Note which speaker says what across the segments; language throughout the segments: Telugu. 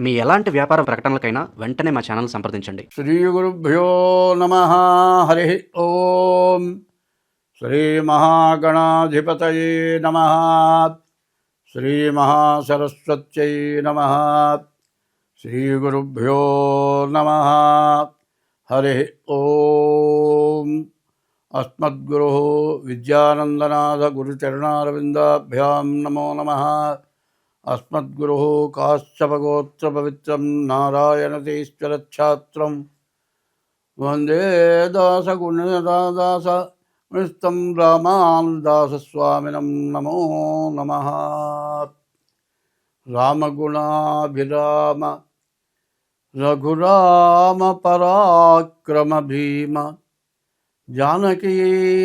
Speaker 1: మీ ఎలాంటి వ్యాపార ప్రకటనలకైనా వెంటనే మా ఛానల్ సంప్రదించండి.
Speaker 2: శ్రీ గురుభ్యో నమ. హరి ఓం. శ్రీ మహాగణాధిపతయే నమ. శ్రీ మహాసరస్వత్యై నమ. శ్రీ గురుభ్యో నమ. హరి ఓం. అస్మద్గురు విద్యానందనాథ గురుచరణారవిందాభ్యాం నమో నమ. अस्मद्गुरोः काश्चपगोत्रपवित्रं नारायणतीश्वरच्छात्रं वंदे दासगुणदादास गुणस्तं रामानुदासस्वामिनं नमो रघुराम पराक्रम रघुरामपराक्रमभीम जानकी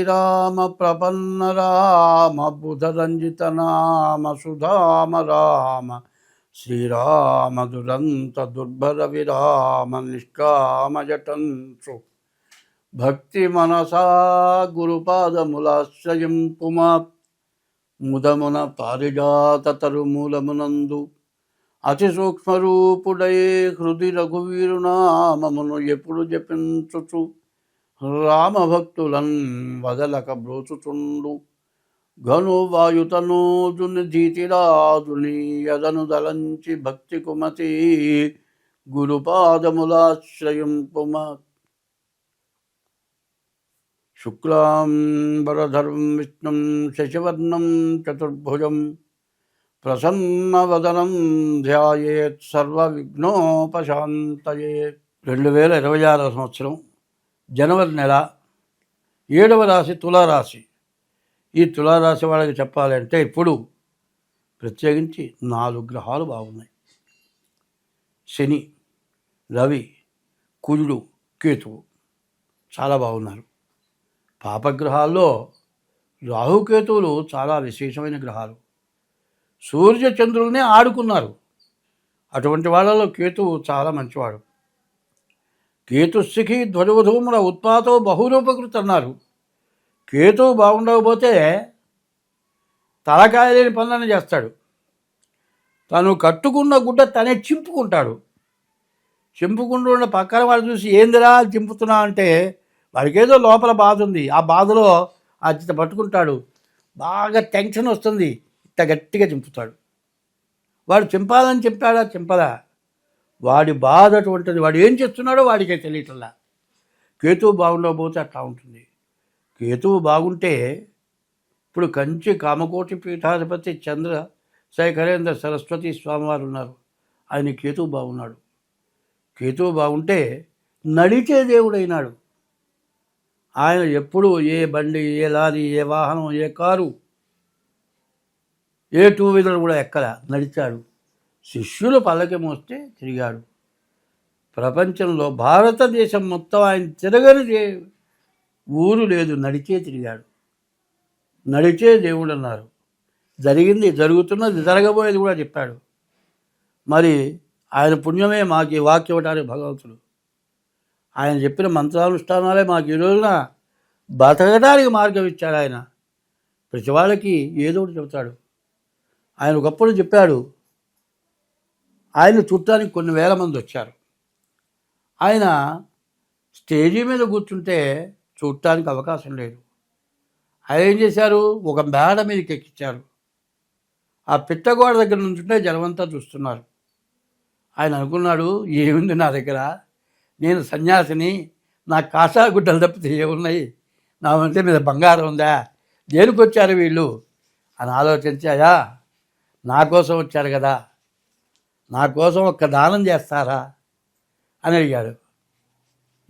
Speaker 2: राम प्रपन्न राम बुधरञ्जित नाम सुधाम राम श्रीराम दुरन्त दुर्भर विराम निष्काम जटन्सु భక్తిమనసా గురుపాదములాశ్రయం పుమా ముదమున పారిజాత తరుమూలమునందు అతి సూక్ష్మరూపుడై హృది రఘువీరునామమును ఎప్పుడు జపించుచు రామభక్తులన్ వదలక బ్రోచుచుండు. ఘను వాయుతనోజుని ధీతిరాజుని యదను దలంచి భక్తి కుమతి గురుపాదములాశ్రయింపుమ. శుక్లాంబరధరం విష్ణుం శశివర్ణం చతుర్భుజం ప్రసన్నవదనం ధ్యాయేత్ సర్వవిఘ్నోపశాంతయే రెండు వేల ఇరవై ఆరో సంవత్సరం. జనవరి నెల ఏడవ రాశి తులారాశి. ఈ తులారాశి వాళ్ళకి చెప్పాలంటే ఇప్పుడు ప్రత్యేకించి నాలుగు గ్రహాలు బాగున్నాయి. శని రవి కుజుడు కేతువు చాలా బాగున్నారు. పాపగ్రహాల్లో రాహుకేతువులు చాలా విశేషమైన గ్రహాలు. సూర్యచంద్రులనే ఆడుకున్నారు. అటువంటి వాళ్ళలో కేతువు చాలా మంచివాడు. కేతుస్థికి ధ్వజవధూముల ఉత్పాతో బహురూపకృతి అన్నారు కేతు బాగుండకపోతే తలకాయ లేని పనులను చేస్తాడు. తను కట్టుకున్న గుడ్డ తనే చింపుకుంటాడు. చింపుకుంటూ ఉన్న పక్కన వాడు చూసి ఏందిరా చింపుతున్నా? అంటే వాడికేదో లోపల బాధ ఉంది. ఆ బాధలో అది పట్టుకుంటాడు. బాగా టెన్షన్ వస్తుంది. ఇంత గట్టిగా చింపుతాడు. వాడు చింపాలని చెప్పాడా? చింపదా వాడి బాధ అటువంటిది వాడు ఏం చేస్తున్నాడో వాడికే తెలియటల్లా కేతువు బాగుండకపోతే అట్లా ఉంటుంది. కేతువు బాగుంటే ఇప్పుడు కంచి కామకోటి పీఠాధిపతి చంద్ర శేఖరేంద్ర సరస్వతి స్వామివారు ఉన్నారు. ఆయన కేతువు బాగున్నాడు. కేతువు బాగుంటే నడిచే దేవుడైనాడు. ఆయన ఎప్పుడు ఏ బండి ఏ లారీ ఏ వాహనం ఏ కారు ఏ టూ వీలర్ కూడా ఎక్కల నడిచాడు. శిష్యులు పల్లకి మోస్తే తిరిగాడు ప్రపంచంలో భారతదేశం మొత్తం ఆయన తిరగని ఊరు లేదు నడిచే తిరిగాడు. నడిచే దేవుడు అన్నారు. జరిగింది జరుగుతున్నది జరగబోయేది కూడా చెప్పాడు. మరి ఆయన పుణ్యమే మాకు ఈ వాక్యం భగవంతుడు. ఆయన చెప్పిన మంత్రానుష్ఠానాలే మాకు ఈ రోజున బతకడానికి మార్గం ఇచ్చాడు ఆయన. ప్రతి వాళ్ళకి ఏదో ఒకటి చెబుతాడు. ఆయన ఒకప్పుడు చెప్పాడు ఆయన చూడటానికి కొన్ని వేల మంది వచ్చారు. ఆయన స్టేజీ మీద కూర్చుంటే చూడటానికి అవకాశం లేదు. ఆయన ఏం చేశారు? ఒక మేడ మీదకి ఎక్కించారు ఆ పిట్టగోడ దగ్గర నుంచుంటే జనమంతా చూస్తున్నారు. ఆయన అనుకున్నాడు ఏముంది నా దగ్గర? నేను సన్యాసిని నా కాషా గుడ్డలు తప్పితే ఏమున్నాయి? నా వంటి మీద బంగారం ఉందా? దేనికి వచ్చారు వీళ్ళు? అని ఆలోచించాయా నా కోసం వచ్చారు కదా నా కోసం ఒక్క దానం చేస్తారా? అని అడిగాడు.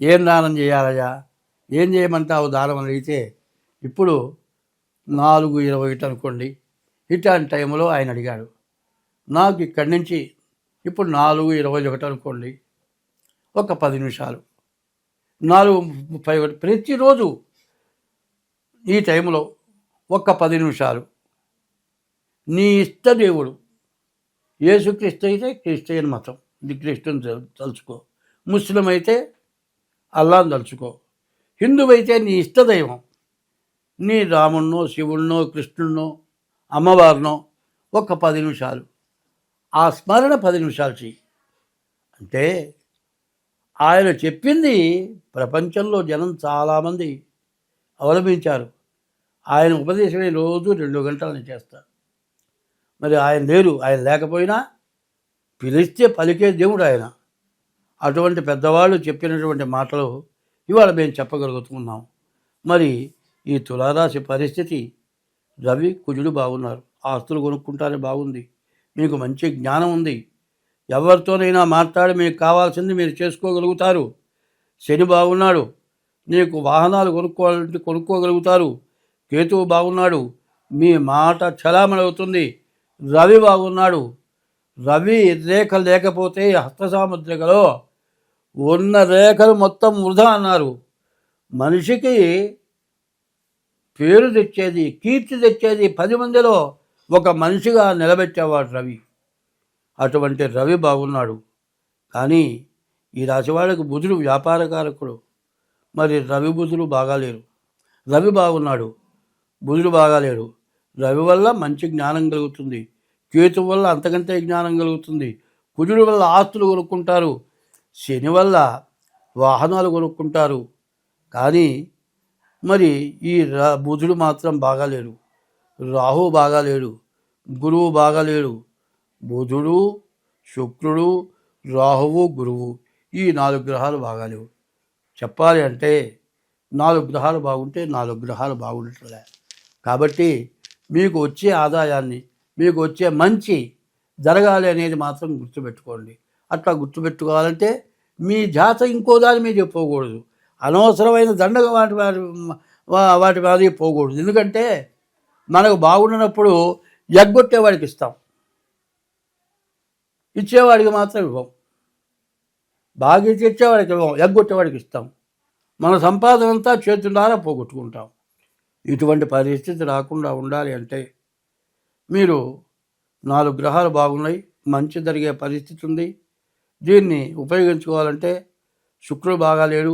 Speaker 2: ఏం దానం చేయాలయ్యా? ఏం చేయమంటావు దానం అని అడిగితే ఇప్పుడు నాలుగు ఇరవై ఇటు అనుకోండి. ఇట్లాంటి టైంలో ఆయన అడిగాడు. నాకు ఇక్కడి నుంచి ఇప్పుడు నాలుగు ఇరవై ఒకటి అనుకోండి. ఒక పది నిమిషాలు. నాలుగు ముప్పై ఒకటి. ప్రతిరోజు ఈ టైంలో ఒక్క పది నిమిషాలు. నీ ఇష్ట దేవుడు యేసుక్రీస్తు అయితే క్రిస్టియన్ మతం ఇది క్రిస్టియన్ తలుచుకో. ముస్లిం అయితే అల్లాను తలుచుకో. హిందువైతే నీ ఇష్టదైవం. నీ రాముణ్ణో శివుణ్ణో కృష్ణుణ్ణో అమ్మవారినో ఒక పది నిమిషాలు. ఆ స్మరణ పది నిమిషాలు చెయ్యి. అంటే ఆయన చెప్పింది ప్రపంచంలో జనం చాలామంది అవలంబించారు. ఆయన ఉపదేశమే రోజు రెండు గంటలని చేస్తారు మరి ఆయన లేరు ఆయన లేకపోయినా పిలిస్తే పలికే దేవుడు ఆయన. అటువంటి పెద్దవాళ్ళు చెప్పినటువంటి మాటలు ఇవాళ మేము చెప్పగలుగుతున్నాం. మరి ఈ తులారాశి పరిస్థితి రవి కుజుడు బాగున్నారు. ఆస్తులు కొనుక్కుంటారే బాగుంది. మీకు మంచి జ్ఞానం ఉంది. ఎవరితోనైనా మాట్లాడి మీకు కావాల్సింది మీరు చేసుకోగలుగుతారు. శని బాగున్నాడు. నీకు వాహనాలు కొనుక్కోవాలంటే కొనుక్కోగలుగుతారు. కేతువు బాగున్నాడు. మీ మాట చలామణి అవుతుంది. రవి బాగున్నాడు. రవి రేఖ లేకపోతే హస్తసాముద్రికలో ఉన్న రేఖలు మొత్తం వృధా అన్నారు. మనిషికి పేరు తెచ్చేది కీర్తి తెచ్చేది పది మందిలో ఒక మనిషిగా నిలబెట్టేవాడు రవి. అటువంటి రవి బాగున్నాడు. కానీ ఈ రాశి బుధుడు వ్యాపారకారకుడు మరి రవి బుధుడు బాగాలేరు. రవి బాగున్నాడు. బుధుడు బాగాలేడు. రవి వల్ల మంచి జ్ఞానం కలుగుతుంది. కేతు వల్ల అంతకంటే జ్ఞానం కలుగుతుంది. కుజుడు వల్ల ఆస్తులు కొనుక్కుంటారు. శని వల్ల వాహనాలు కొనుక్కుంటారు. కానీ మరి ఈ రా బుధుడు మాత్రం బాగాలేడు. రాహు బాగాలేడు. గురువు బాగాలేడు. బుధుడు శుక్రుడు రాహువు గురువు ఈ నాలుగు గ్రహాలు బాగాలేవు. చెప్పాలి అంటే నాలుగు గ్రహాలు బాగుంటే నాలుగు గ్రహాలు బాగుండట్లే కాబట్టి మీకు వచ్చే ఆదాయాన్ని మీకు వచ్చే మంచి జరగాలి అనేది మాత్రం గుర్తుపెట్టుకోండి. అట్లా గుర్తుపెట్టుకోవాలంటే మీ జాత ఇంకో దాని మీద పోకూడదు. అనవసరమైన దండగ వాటి వాటి వాటి మీద పోకూడదు. ఎందుకంటే మనకు బాగుండినప్పుడు ఎగ్గొట్టేవాడికి ఇస్తాం. ఇచ్చేవాడికి మాత్రం ఇవ్వం. బాగా ఇచ్చేవాడికి ఇవ్వం. ఎగ్గొట్టేవాడికి ఇస్తాం. మన సంపాదన అంతా చేతులారా పోగొట్టుకుంటాం. ఇటువంటి పరిస్థితి రాకుండా ఉండాలి అంటే మీరు నాలుగు గ్రహాలు బాగున్నాయి మంచి జరిగే పరిస్థితి ఉంది. దీన్ని ఉపయోగించుకోవాలంటే శుక్రుడు బాగాలేడు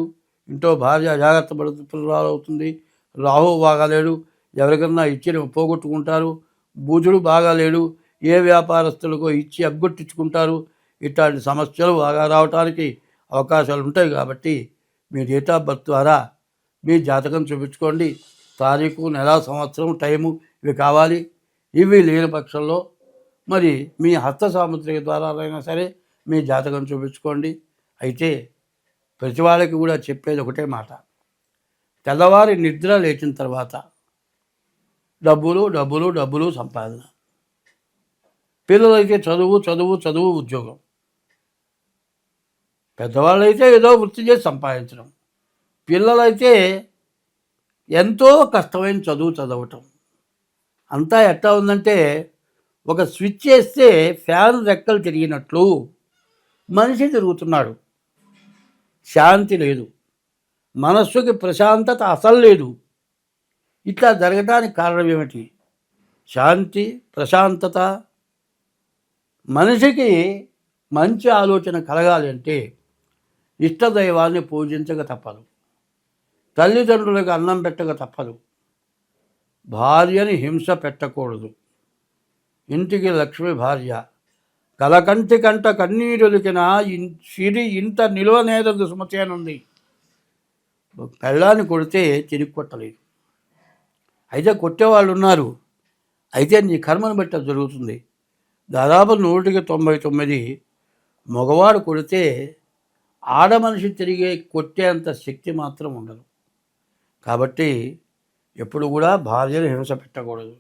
Speaker 2: ఇంట్లో భార్య జాగ్రత్త పడుతుంది రాహు బాగాలేడు ఎవరికన్నా ఇచ్చిన పోగొట్టుకుంటారు బుధుడు బాగాలేడు ఏ వ్యాపారస్తులకో ఇచ్చి అగ్గొట్టించుకుంటారు ఇట్లాంటి సమస్యలు బాగా రావడానికి అవకాశాలు ఉంటాయి కాబట్టి మీ డేట్ ఆఫ్ బర్త్ ద్వారా మీ జాతకం చూపించుకోండి. తారీఖు నెల సంవత్సరం టైము ఇవి కావాలి. ఇవి లేని పక్షంలో మరి మీ హస్త సాముద్రిక ద్వారా అయినా సరే మీ జాతకం చూపించుకోండి. అయితే ప్రతి వాళ్ళకి కూడా చెప్పేది ఒకటే మాట. తెల్లవారి నిద్ర లేచిన తర్వాత డబ్బులు డబ్బులు డబ్బులు సంపాదన. పిల్లలైతే చదువు చదువు చదువు ఉద్యోగం. పెద్దవాళ్ళైతే ఏదో వృత్తి చేసి సంపాదించడం. పిల్లలైతే ఎంతో కష్టమైన చదువు చదవటం. అంతా ఎట్లా ఉందంటే ఒక స్విచ్ చేస్తే ఫ్యాన్ రెక్కలు తిరిగినట్లు మనిషి తిరుగుతున్నాడు. శాంతి లేదు. మనస్సుకి ప్రశాంతత అసలు లేదు. ఇట్లా జరగడానికి కారణం ఏమిటి? శాంతి ప్రశాంతత. మనిషికి మంచి ఆలోచన కలగాలి అంటే ఇష్టదైవాన్ని పూజించక తప్పదు. తల్లిదండ్రులకు అన్నం పెట్టక తప్పదు. భార్యని హింస పెట్టకూడదు. ఇంటికి లక్ష్మి భార్య. కలకంటి కంట కన్నీరులికిన సిరి ఇంత నిలవనేదదు సుమతి అనుంది పెళ్ళాన్ని కొడితే తిరిగి కొట్టలేదు. అయితే కొట్టేవాళ్ళు ఉన్నారు అయితే నీ కర్మను బట్టి జరుగుతుంది. దాదాపు నూటికి తొంభై తొమ్మిది. మగవాడు కొడితే ఆడ మనిషి తిరిగే కొట్టేంత శక్తి మాత్రం ఉండదు. కాబట్టి ఎప్పుడు కూడా భార్యను హింస పెట్టకూడదు.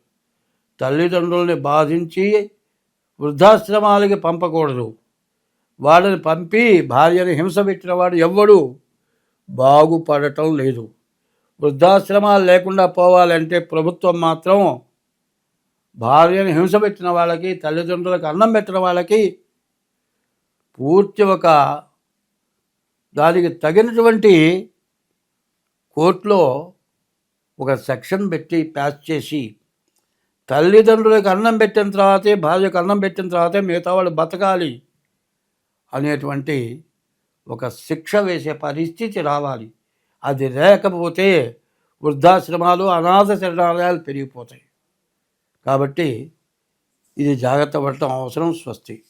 Speaker 2: తల్లిదండ్రుల్ని బాధించి వృద్ధాశ్రమాలకి పంపకూడదు. వాళ్ళని పంపి భార్యను హింస పెట్టిన వాడు ఎవ్వడు బాగుపడటం లేదు. వృద్ధాశ్రమాలు లేకుండా పోవాలంటే ప్రభుత్వం మాత్రం భార్యను హింస పెట్టిన వాళ్ళకి తల్లిదండ్రులకు అన్నం పెట్టిన వాళ్ళకి పూర్తి ఒక దానికి తగినటువంటి కోర్టులో ఒక సెక్షన్ పెట్టి ప్యాస్ చేసి తల్లిదండ్రులకు అన్నం పెట్టిన తర్వాతే భార్యకు అన్నం పెట్టిన తర్వాతే మిగతా వాళ్ళు బతకాలి అనేటువంటి ఒక శిక్ష వేసే పరిస్థితి రావాలి. అది లేకపోతే వృద్ధాశ్రమాలు అనాథ శరణాలయాలు పెరిగిపోతాయి. కాబట్టి ఇది జాగ్రత్త పడటం అవసరం స్వస్తి.